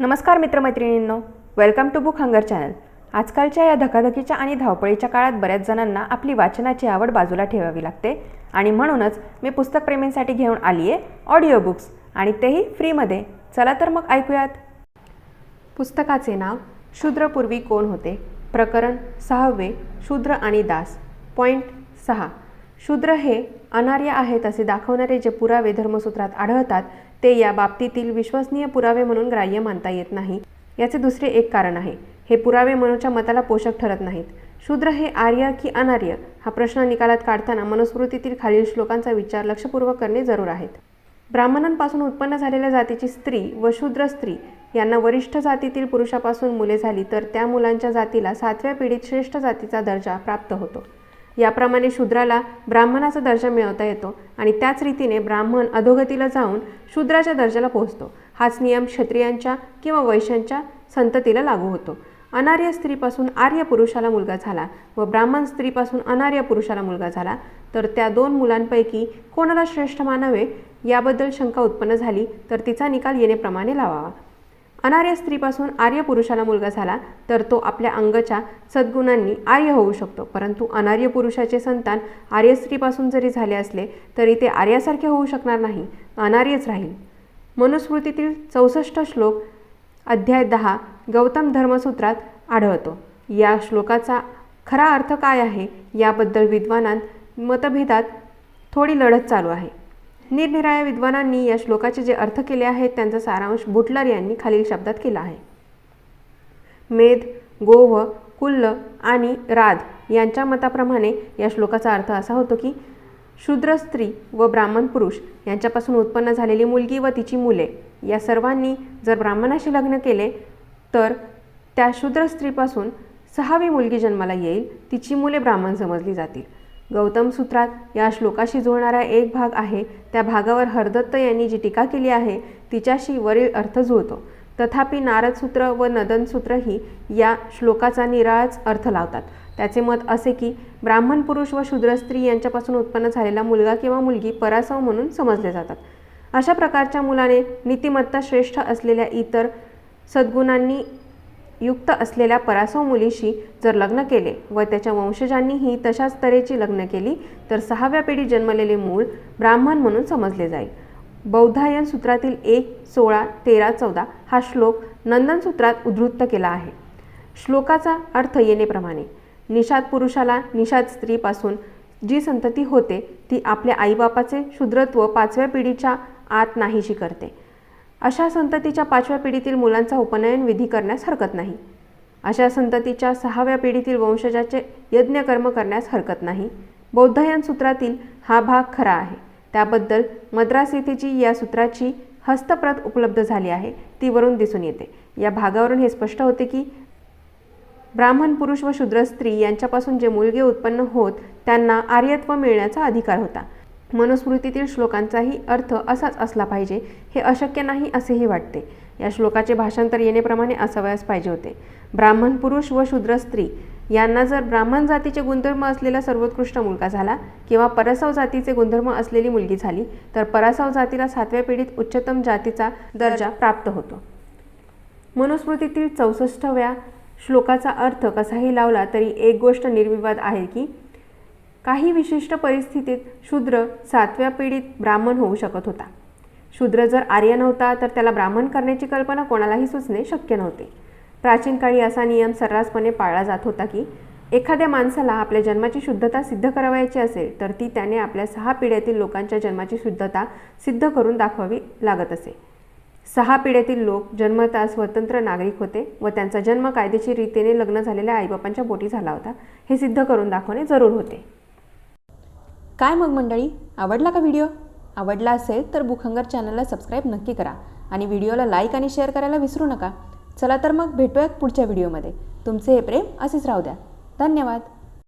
नमस्कार मित्रमैत्रिणींनो welcome to book hunger channel आजकालच्या या धकाधकीच्या आणि धावपळीच्या काळात बऱ्याच जणांना आपली वाचनाची आवड बाजूला ठेवावी लागते आणि म्हणूनच मी पुस्तकप्रेमींसाठी घेऊन आली आहे ऑडिओ बुक्स आणि तेही फ्रीमध्ये चला तर मग ऐकूयात. पुस्तकाचे नाव शूद्रपूर्वी कोण होते? प्रकरण सहावे शूद्र आणि दास. पॉईंट सहा. शूद्र हे अनार्य आहेत असे दाखवणारे जे पुरावे धर्मसूत्रात आढळतात ते या बाबतीतील विश्वसनीय पुरावे म्हणून ग्राह्य मानता येत नाही. याचे दुसरे एक कारण आहे. हे पुरावे मनोच्या मताला पोषक ठरत नाहीत. शूद्र हे आर्य की अनार्य? हा प्रश्न निकालात काढताना मनुस्मृतीतील खालील श्लोकांचा विचार लक्षपूर्वक करणे जरूर आहेत. ब्राह्मणांपासून उत्पन्न झालेल्या जातीची स्त्री व शूद्र स्त्री यांना वरिष्ठ जातीतील पुरुषापासून मुले झाली तर त्या मुलांच्या जातीला सातव्या पिढीत श्रेष्ठ जातीचा दर्जा प्राप्त होतो. याप्रमाणे शूद्राला ब्राह्मणाचा दर्जा मिळवता येतो आणि त्याच रीतीने ब्राह्मण अधोगतीला जाऊन शूद्राच्या दर्जाला पोहोचतो. हाच नियम क्षत्रियांच्या किंवा वैश्यांच्या संततीला लागू होतो. अनार्य स्त्रीपासून आर्य पुरुषाला मुलगा झाला व ब्राह्मण स्त्रीपासून अनार्य पुरुषाला मुलगा झाला तर त्या दोन मुलांपैकी कोणाला श्रेष्ठ मानावे याबद्दल शंका उत्पन्न झाली तर तिचा निकाल येणेप्रमाणे लावावा. अनार्य स्त्रीपासून आर्य पुरुषाला मुलगा झाला तर तो आपल्या अंगच्या सद्गुणांनी आर्य होऊ शकतो. परंतु अनार्य पुरुषाचे संतान आर्य स्त्रीपासून जरी झाले असले तरी ते आर्यासारखे होऊ शकणार नाही अनार्यच राहील. मनुस्मृतीतील चौसष्ट श्लोक अध्याय दहा गौतम धर्मसूत्रात आढळतो. या श्लोकाचा खरा अर्थ काय आहे? याबद्दल विद्वानांत मतभेदात थोडी लढत चालू आहे. निरनिराळ्या विद्वानांनी या श्लोकाचे जे अर्थ केले आहेत त्यांचा सारांश बुटलर यांनी खालील शब्दात केला आहे. मेध गोव कुल्ल आणि राध यांच्या मताप्रमाणे या श्लोकाचा अर्थ असा होतो की शूद्र स्त्री व ब्राह्मण पुरुष यांच्यापासून उत्पन्न झालेली मुलगी व तिची मुले या सर्वांनी जर ब्राह्मणाशी लग्न केले तर त्या शूद्र स्त्रीपासून सहावी मुलगी जन्माला येईल तिची मुले ब्राह्मण समजली जातील. गौतम सूत्रात या श्लोकाशी जुळणारा एक भाग आहे. त्या भागावर हरदत्त यांनी जी टीका केली आहे तिच्याशी वरील अर्थ जुळतो. तथापि नारद सूत्र व नदन सूत्रही या श्लोकाचा निराळाच अर्थ लावतात. त्याचे मत असे की ब्राह्मण पुरुष व शूद्र स्त्री यांच्यापासून उत्पन्न झालेला मुलगा किंवा मुलगी परासव म्हणून समजले जातात. अशा प्रकारच्या मुलाने नीतिमत्ता श्रेष्ठ असलेल्या इतर सद्गुणांनी युक्त असलेल्या परासव मुलीशी जर लग्न केले व त्याच्या वंशजांनीही तशाच तऱ्हेची लग्न केली तर सहाव्या पिढी जन्मलेले मूळ ब्राह्मण म्हणून समजले जाईल. बौद्धायन सूत्रातील एक सोळा तेरा चौदा हा श्लोक नंदन सूत्रात उद्धृत केला आहे. श्लोकाचा अर्थ येणेप्रमाणे निषाद पुरुषाला निषाद स्त्रीपासून जी संतती होते ती आपल्या आईबापाचे शूद्रत्व पाचव्या पिढीच्या आत नाहीशी करते. अशा संततीच्या पाचव्या पिढीतील मुलांचा उपनयन विधी करण्यास हरकत नाही. अशा संततीच्या सहाव्या पिढीतील वंशजाचे यज्ञकर्म करण्यास हरकत नाही. बौद्धयन सूत्रातील हा भाग खरा आहे. त्याबद्दल मद्रास येथेची या सूत्राची हस्तप्रत उपलब्ध झाली आहे. ती वरून दिसून येते. या भागावरून हे स्पष्ट होते की ब्राह्मण पुरुष व शूद्र स्त्री यांच्यापासून जे मुलगे उत्पन्न होत त्यांना आर्यत्व मिळण्याचा अधिकार होता. मनुस्मृतीतील श्लोकांचाही अर्थ असाच असला पाहिजे हे अशक्य नाही असेही वाटते. या श्लोकाचे भाषांतर येणेप्रमाणे असावयास पाहिजे होते. ब्राह्मण पुरुष व शूद्र स्त्री यांना जर ब्राह्मण जातीचे गुणधर्म असलेला सर्वोत्कृष्ट मुलगा झाला किंवा परसव जातीचे गुणधर्म असलेली मुलगी झाली तर परसव जातीला सातव्या पिढीत उच्चतम जातीचा दर्जा प्राप्त होतो. मनुस्मृतीतील चौसष्टव्या श्लोकाचा अर्थ कसाही लावला तरी एक गोष्ट निर्विवाद आहे की काही विशिष्ट परिस्थितीत शूद्र सातव्या पिढीत ब्राह्मण होऊ शकत होता. शूद्र जर आर्य नव्हता तर त्याला ब्राह्मण करण्याची कल्पना कोणालाही सुचणे शक्य नव्हते. प्राचीन काळी असा नियम सर्रासपणे पाळला जात होता की एखाद्या माणसाला आपल्या जन्माची शुद्धता सिद्ध करावयाची असेल तर ती त्याने आपल्या सहा पिढ्यातील लोकांच्या जन्माची शुद्धता सिद्ध करून दाखवावी लागत असे. सहा पिढ्यातील लोक जन्मतः स्वतंत्र नागरिक होते व त्यांचा जन्म कायदेशीर रीतीने लग्न झालेल्या आईबापांच्या बोटी झाला होता. हे सिद्ध करून दाखवणे जरूर होते. काय मग मंडळी? आवडला का व्हिडिओ? आवडला असेल तर बुखंगर चॅनलला सबस्क्राईब नक्की करा आणि व्हिडिओला लाईक आणि शेअर करायला विसरू नका. चला तर मग भेटूयात पुढच्या व्हिडिओमध्ये. तुमचे हे प्रेम असेच राहू द्या. धन्यवाद.